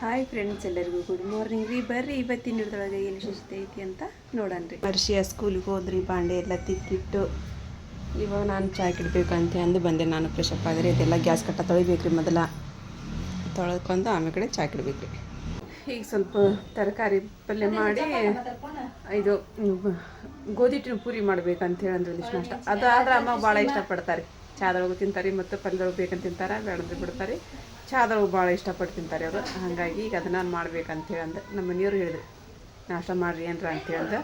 Hi friends ಎಲ್ಲರಿಗೂ good morning ರೀ. ಬರ್ರಿ ಇವತ್ತಿನ ಹಿಡ್ದೊಳಗೆ ಏನು ವಿಶೇಷತೆ ಐತಿ ಅಂತ ನೋಡನ್ರಿ ಹರ್ಷಿಯ ಸ್ಕೂಲಿಗೆ ಹೋದ್ರಿ ಬಾಂಡೆ ಎಲ್ಲ ತಿಕ್ಕಿಟ್ಟು. ಇವಾಗ ನಾನು ಚಾಯ್ ಕಿಡ್ಬೇಕು ಅಂತ ಅಂದು ಬಂದೆ. ನಾನು ಫ್ರೆಶಪ್ ಆದರೆ ಅದೆಲ್ಲ ಇದೆಲ್ಲ ಗ್ಯಾಸ್ ಕಟ್ಟ ತೊಳಿಬೇಕ್ರಿ ಮೊದಲ. ತೊಳೆದ್ಕೊಂಡು ಆಮೇಲೆ ಕಡೆ ಚಾಯ್ ಕಿಡ್ಬೇಕು ರೀ. ಈಗ ಸ್ವಲ್ಪ ತರಕಾರಿ ಪಲ್ಯ ಮಾಡಿ ಇದು ಗೋಧಿ ಹಿಟ್ಟಿನ ಪೂರಿ ಮಾಡ್ಬೇಕಂತ ಹೇಳಂದ್ರೆ ಇಷ್ಟು ಅಷ್ಟ. ಅದು ಆದ್ರೆ ಅಮ್ಮ ಭಾಳ ಇಷ್ಟಪಡ್ತಾರೆ ಚಾದೊಳಗು ತಿಂತಾರೆ ಮತ್ತು ಪಲ್ಯದೊಳಗೆ ಬೇಕಂತ ತಿಂತಾರೆ ಬೇಡಂದ್ರೆ ಬಿಡ್ತಾರೆ ಚಾದೊಳಗೆ ಭಾಳ ಇಷ್ಟಪಟ್ಟು ತಿಂತಾರೆ ಅವರು. ಹಾಗಾಗಿ ಈಗ ಅದನ್ನ ನಾನು ಅಂದ. ನಮ್ಮ ಮನೆಯವ್ರು ಹೇಳಿದ್ರು ನಾಷ್ಟ ಮಾಡ್ರಿ ಏನ್ರ ಅಂತೇಳಿ ಹೇಳ್ದೆ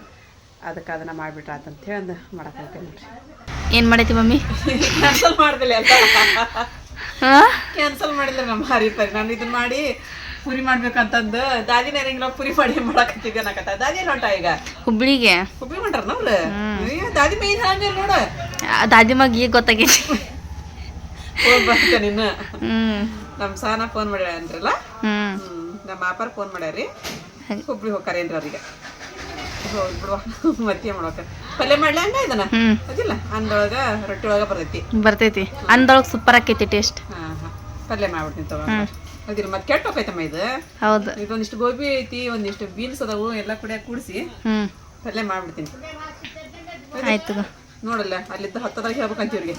ಅದಕ್ಕೆ ಅದನ್ನು ಮಾಡಿಬಿಟ್ರ ಅಂತ ಅಂದ. ಮಾಡಕ್ಕೆ ಹೋಗ್ತೇನೆ ನೋಡ್ರಿ. ಏನ್ ಮಾಡೈತಿ ಮಮ್ಮಿ? ಕ್ಯಾನ್ಸಲ್ ಮಾಡ್ದಿಲ್ಲ ಅಂತ. ಹಾ? ಕ್ಯಾನ್ಸಲ್ ಮಾಡಿಲ್ಲ ನಮ್ಮ ಹರಿತಾರೆ ನಾನು ಇದನ್ನ ಮಾಡಿ ಪುರಿ ಮಾಡ್ಬೇಕಂತಂದು. ದಾದಿನ ಇರಂಗಿಲ್ಲ ಪುರಿ ಮಾಡಿ ಮಾಡಕತ್ತಿದ್ದೆ ಅನ್ನಕತ್ತ. ದಾದಿ ನೋಟ ಈಗ? ಹುಬ್ಳಿಗೆ. ಹುಬ್ಳಿ ಮಾಡ್ರ ಅಯ್ಯೋ, ದಾದಿ ಮೈನ್ ಹಾಂಗೆ ನೋಡ. ಆ ದಾದಿ ಮಗ ಈಗ ಗೊತ್ತಾಗೈತಿ. ಫೋನ್ ಬರ್ತ ನಿನ್ನ. ಹ್ಮ್. ನಮ್ಮ ಸಾನ ಫೋನ್ ಮಾಡ್ಯಾರ ಅಂದ್ರಲ್ಲ? ನಮ್ಮ ಅಪ್ಪಾರ ಫೋನ್ ಮಾಡ್ಯಾರಿ. ಹುಬ್ಳಿ ಹೋಗ್ತಾರೇನ್ರಿ ಅವ್ರಿಗೆ. ಹೋಗಿ ಬಿಡುವ. ಮತ್ತೆ ಮಾಡೋಕೆ. ಪಲ್ಯ ಮಾಡ್ಲಿ ಹಂಗ ಇದನ್ನ? ಅದಿಲ್ಲ ಅಂದೊಳಗ ರೊಟ್ಟಿ ಒಳಗ ಬರ್ತೈತಿ. ಬರ್ತೈತಿ. ಅಂದೊಳಗ್ ಸೂಪರ್ ಆಕೈತಿ ಟೇಸ್ಟ್ ಹಾಂ ಹಾಂ. ಪಲ್ಯ ಮಾಡ್ಬಿಡ್ತೀನಿ ತಗೋ ಅದಿಲ್ಲ ಮತ್ತೆ ಕೆಟ್ಟ ಹೋಗೈತಮ್ಮ ಇದು. ಹೌದು. ಇದೊಂದಿಷ್ಟು ಗೋಬಿ ಐತಿ ಒಂದಿಷ್ಟು ಬೀನ್ಸ್ ಅದಾವು ಎಲ್ಲ ಕೂಡ ಕೂಡಿಸಿ ಪಲ್ಯ ಮಾಡ್ಬಿಡ್ತೀನಿ. ಆಯ್ತು. ನೋಡಲ್ಲ ಅಲ್ಲಿದ್ದ ಹತ್ತದಾಗ ಹೇಳ್ಬೇಕಂತ ಇವ್ರಿಗೆ.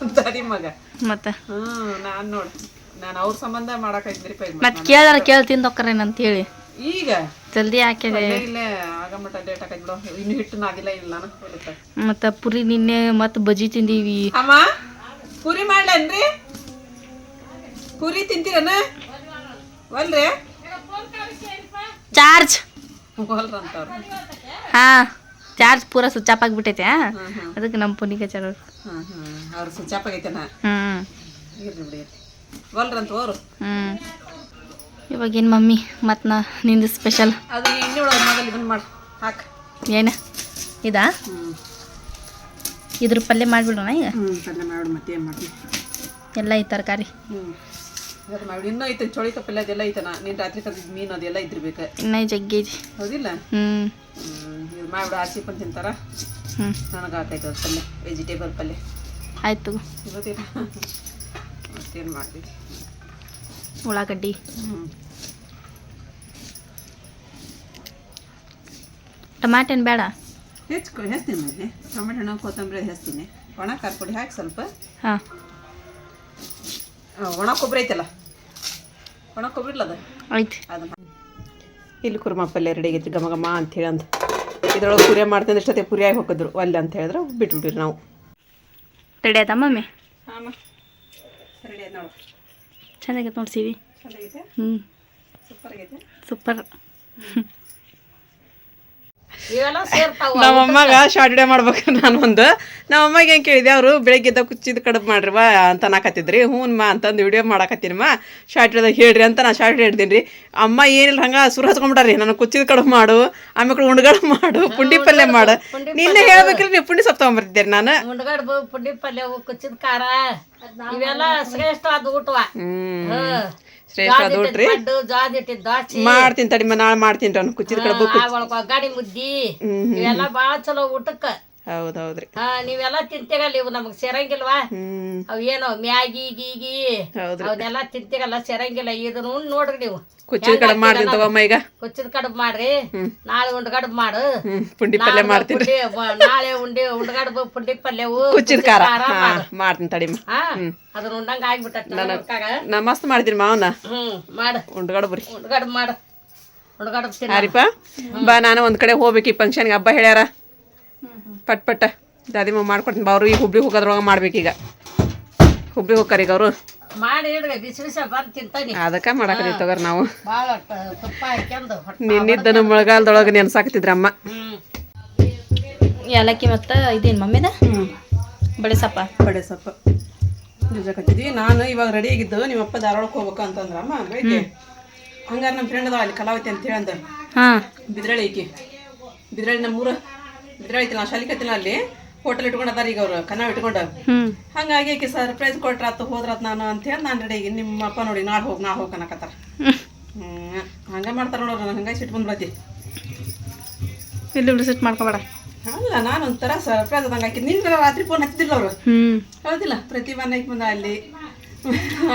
ದಾದಿ ಮಗ. ಮತ್ತೆ? ಹ್ಮ್ ನಾನ್ ನೋಡ್. ನಾನು ಅವ್ರ ಸಂಬಂಧ ಮಾಡಾಕೈದ್ರಿ ಪೈ ಮತ್ ಕೇಳಾರ ಕೇಳ ತಿಂದೊಕ್ಕರೇನ್ ಅಂತ ಹೇಳಿ ಈಗ? ಜಲ್ದಿ ಹಾಕಿದೆ ಪಲ್ಯ ಇಲ್ಲೇ ಆಗ ಮಟ್ಟ ಲೇಟ್ ಆಕೈತ್ ಬಿಡು. ಇನ್ನು ಹಿಟ್ಟು ನಾದಿಲ್ಲ ಇಲ್ಲ ನಾನು ಹೊಲಿತ ಮತ್ತ ಪುರಿ ನಿನ್ನೆ ಮತ್ ಬಜ್ಜಿ ತಿಂದೀವಿ. ಅಮ್ಮ ಪುರಿ ಮಾಡ್ಲೇನ್ರಿ? ಪುರಿ ತಿಂತೀರನ? ಒಲ್ರಿ? ಚಾರ್ಜ್. ಒಲ್ರಂತವ್ರು. ಹಾ ಚಾರ್ಜ್ ಪೂರಾ ಸ್ವಿಚ್ ಆಫ್ ಆಗ್ಬಿಟ್ಟೈತೆ ಅದಕ್ಕೆ ನಮ್ಮ ಪುನಿಗೆ ಚಾರ್ಜ್. ಹ್ಮ್ ಹ್ಮ್. ಅವ್ರು ಸುಚಾಪ್ ಆಗೈತೆನ? ಹ್ಮ್. ಇರ್ಲಿ ಬಿಡಿ. ಒಲ್ರಂತ ಅವರು ಹ್ಞೂ ಇವಾಗೇನು ಮಮ್ಮಿ ಮತ್ತು ನಾ ನಿಂದು ಸ್ಪೆಷಲ್ ಅದು ಎಣ್ಣೆ ಒಳಗೆ ಮೊದಲು ಇದನ್ನ ಮಾಡಿ. ಹಾಕ. ಏನು? ಇದಾ? ಇದ್ರ ಪಲ್ಯ ಮಾಡ್ಬಿಡೋಣ ಈಗ? ಹ್ಞೂ ಪಲ್ಯ ಮಾಡಿ ಮತ್ತೆ ಏನು ಮಾಡ್ತೀವಿ ಎಲ್ಲ ಈ ತರಕಾರಿ. ಹ್ಞೂ ಮಾಡಿ ಇನ್ನೂ ಐತೆ ಚೋಳಿ ಪಲ್ಯ ಅದೆಲ್ಲ ಐತನ ನೀನು ರಾತ್ರಿ ಕರ್ದಿದ್ದು ಮೀನು ಅದೆಲ್ಲ ಇದ್ದಿರ್ಬೇಕು. ಇನ್ನ ಜಗ್ಗಿ ಐತಿ. ಹೌದಿಲ್ಲ? ಹ್ಞೂ ಇದು ಮಾಡಿಬಿಡು ಆಸಿ ಪನ್ ತಿಂತಾರ? ಹ್ಞೂ ನನಗೆ ಆತೈತೆ ಅದು ಪಲ್ಯ ವೆಜಿಟೇಬಲ್ ಪಲ್ಯ. ಆಯ್ತು ಮತ್ತೇನು ಮಾಡ್ತೀವಿ ಉಳ್ಳಾಗಡ್ಡಿ. ಹ್ಞೂ ಟಮಾಟೆನ್ ಬೇಡ? ಹೆಚ್ಚು ಹೆಚ್ತೀನಿ ಮತ್ತೆ ಟೊಮೆಟೊ ಹಣ್ಣು ಕೊತ್ತಂಬರಿ ಹೆಚ್ತೀನಿ ಒಣ ಖಾರ ಪುಡಿ ಹಾಕಿ ಸ್ವಲ್ಪ. ಹಾಂ. ಒಣ ಕೊಬ್ಬರಿ ಐತಲ್ಲ? ಒಣ ಕೊಬ್ಬರಿ ಇಲ್ಲ ಅದು ಐತಿ ಅದನ್ನ ಇಲ್ಲಿ ಕುರ್ಮಾ ಪಲ್ಯ ರೆಡಿ ಆಗೈತ್ರಿ ಘಮ ಘಮ ಅಂತೇಳಿ ಅಂತ ಇದ್ರೊಳಗೆ ಪುರಿ ಮಾಡ್ತೀನಿ ಇಷ್ಟೊತ್ತೆ ಪುರಿಯಾಗಿ ಹೋಗಿದ್ರು ಅಲ್ಲಿ ಅಂತ ಹೇಳಿದ್ರೆ ಬಿಟ್ಬಿಟ್ಟಿರಿ ನಾವು. ರೆಡಿ ಆಯ್ತಾ ಮಮ್ಮಿ? ಹಾಂ ರೆಡಿ ಆಯ್ತು ನೋಡು. ಚೆನ್ನಾಗೈತೆ ಚೆನ್ನಾಗೈತೆ? ಹ್ಞೂ ಸೂಪರ್ ಆಗೈತೆ? ಸೂಪರ್ ನಮ್ಮ ಅಮ್ಮಗ ಶಾರ್ಟ್ ಡೇ ಮಾಡ್ಬೇಕು ನಾನು ಒಂದು. ನಮ್ಮ ಅಮ್ಮಗೆ ಹೆಂಗೆ ಕೇಳಿದೆ ಅವರು ಬೆಳಗ್ಗೆ ಎದ್ದ ಕುಚ್ಚಿದ ಕಡಬು ಮಾಡ್ರಿವ ಅಂತ ಅನ್ನಕತ್ತಿದ್ರಿ. ಹ್ಞೂ ಮಾ ಅಂತಂದು ವಿಡಿಯೋ ಮಾಡಾಕತ್ತೀನಿ ಮಾ. ಶಾರ್ಟ್ ಡೇದಾಗ ಹೇಳ್ರಿ ಅಂತ ನಾನು ಶಾರ್ಟ್ ಡೇ ಹಿಡ್ದೀನಿ ರೀ ಅಮ್ಮ ಏನಿಲ್ಲ ಹಂಗೆ ಸುರು ಹಚ್ಕೊಂಡ್ಬಿಟ್ಟಾರಿ ನಾನು ಕುಚ್ಚಿದ ಕಡಬು ಮಾಡು ಆಮೇಲೆ ಉಣ್ಗಡ ಮಾಡು ಪುಂಡಿ ಪಲ್ಯ ಮಾಡು. ನಿನ್ನೆ ಹೇಳ್ಬೇಕ್ರಿ ನೀವು ಪುಂಡಿ ಸೊಪ್ಪು ತೊಗೊಂಬರ್ತಿದ್ದೀರಿ ನಾನು. ಪುಂಡಿ ಪಲ್ಯ ಕುಚ್ಚಿದ ಖಾರ. ಇವೆಲ್ಲ ಶ್ರೇಷ್ಠ ಅದು ಊಟವ. ಹ್ಞೂ ಶ್ರೇಷ್ಠ ಅದು ಮಾಡ್ತೀನಿ ತಡಿ ನಾಳೆ ಮಾಡ್ತೀನಿ ಕುಚ್ಚಿದ ಒಗ್ಗಡಿ ಮುದ್ದಿ. ಇವೆಲ್ಲ ಬಾಳ ಚಲೋ ಊಟಕ್ಕ. ಹೌದು ಆ ಹಾ ನೀವೆಲ್ಲ ತಿಂತೀಗಲ್ಲ ಇವು ನಮಗ್ ಸೇರಂಗಿಲ್ವಾ? ಅವ ಅವ್ ಏನೋ ಮ್ಯಾಗಿ ಗೀಗಿ ಹೌದ್ರಿ. ಅವನ್ನೆಲ್ಲ ತಿಂತೀಗಲ್ಲ ಸೇರಂಗಿಲ್ಲ ಇದನ್ನ ಉಂಡ್ ನೋಡ್ರಿ ನೀವು. ಕುಚ್ಚಿದ ಕಡುಬು ಮಾಡ್ತೀನಿ ತಗೊಮ್ಮ ಈಗ. ಕುಚ್ಚಿದ ಕಡುಬು ಮಾಡ್ರಿ. ನಾಳೆ ಉಂಡ್ಗಡ್ಬು ಮಾಡು. ಹ್ಞೂ ಪುಂಡಿ ಪಲ್ಯ ನಾಳೆ ಮಾಡ್ತೀನಿ. ಪುಂಡಿ ನಾಳೆ ಉಂಡಿ ಉಂಡ್ಗಡ್ಬು ಪುಂಡಿ ಪಲ್ಯವು ಕುಚ್ಚಿದ ಖಾರ. ಹಾ ಮಾಡ್ತೀನಿ ತಡಿಮ್ಮ ಆ ಅದನ್ನ ಉಂಡಂಗ ಆಗ್ಬಿಟ್ಟ ನಾ ಮಸ್ತ್ ಮಾಡ್ತೀನಿ ಮಾವನ. ಹ್ಮ್ ಮಾಡು. ಉಂಡ್ಗಡ ಬರ್ರಿ ಉಂಡ್ಗಡ್ಬು ಮಾಡು. ಉಂಡ್ಗಡ್ಬು ತಿನ್ನ. ಹಾರಿಪ್ಪ? ಬಾ ನಾನು ಒಂದ್ ಕಡೆ ಹೋಗ್ಬೇಕು ಈ ಫಂಕ್ಷನ್ಗೆ ಹಬ್ಬ ಹೇಳ್ಯಾರ? ಪಟ್ ಪಟ್ಟ ದಾದಿಮ್ಮ ಮಾಡ್ಕೊಡ್ತೀನಿ ಬಾ ಅವ್ರು. ಈಗ ಹುಬ್ಳಿ ಹೋಗೋದ್ರೊಳಗೆ ಮಾಡ್ಬೇಕೀಗ ಹುಬ್ಳಿ ಹೋಗ್ತಾರ ಈಗ ಅವರು. ಮಾಡಿ ಅದಕ್ಕೆ ಮಾಡಾಕತ್ತೀವಿ ತಗೋರಿ ನಾವು. ನಿನ್ನಿದ್ದನು ಮಳೆಗಾಲದೊಳಗೆ ನೆನ್ಸಾಕತ್ತಿದ್ರಮ್ಮ ಏಲಕ್ಕಿ ಮತ್ತು ಇದೇನು ಮಮ್ಮಿದ? ಬಡೆ ಸಪ್ಪ ಬಡೆ ಸೊಪ್ಪು ನಿಜಕತ್ತಿದ್ವಿ ನಾನು ಇವಾಗ ರೆಡಿ ಆಗಿದ್ದು ನಿಮ್ಮಪ್ಪ ಧಾರವಾಡಕ್ಕೆ ಹೋಗ್ಬೇಕು ಅಂತಂದ್ರಮ್ಮ ಬೆಳಿಗ್ಗೆ ಹಂಗಾರೆ ನಮ್ಮ ಫ್ರೆಂಡ್ ಅದಾವ ಅಲ್ಲಿ ಕಲಾವತಿ ಅಂತ ಹೇಳಂದ ಹಾಂ. ಐತಿ ಐಕಿ. ಬಿದ್ರಳಿ ನಮ್ಮೂರ. ಬಿದ್ರಳ್ಳಿ ಐತಿಲ್ಲ ನಾ ಶಾಲಿಕತ್ತಿನ ಅಲ್ಲಿ ಹೋಟೆಲ್ ಇಟ್ಕೊಂಡು ಅದಾರ ಈಗ ಅವ್ರು ಕನ್ನಡ ಇಟ್ಕೊಂಡು. ಹಂಗಾಗಿ ಆಕಿ ಸರ್ಪ್ರೈಸ್ ಕೊಟ್ರಾತು ಹೋದ್ರಾತ್ ನಾನು ಅಂತ ಹೇಳಿ ನಾನು ರೆಡಿ ಆಗಿ ನಿಮ್ಮ ಅಪ್ಪ ನೋಡಿ ನಾಳೆ ಹೋಗಿ ನಾ ಹೋಗಿ ಅನ್ನಕತ್ತಾರ. ಹ್ಞೂ ಹಂಗೆ ಮಾಡ್ತಾರ ನೋಡ್ರಿ ನಾನು ಹಂಗಾಗಿ ಸಿಟ್ಟು ಬಂದ್ಬಿಡತಿ. ಇಲ್ಲಿ ಸಿಟ್ಟು ಮಾಡ್ಕೊಬೇಡ. ಅಲ್ಲ ನಾನು ಒಂಥರ ಸರ್ಪ್ರೈಸ್ ಅದಂಗೆ ಆಕಿ ನಿನ್ನ ರಾತ್ರಿ ಫೋನ್ ಹಚ್ಚಿದ್ದಿಲ್ಲ ಅವರು. ಹ್ಞೂ ಹೌದಿಲ್ಲ ಪ್ರತಿ ಮನೆಗೆ ಬಂದ ಅಲ್ಲಿ.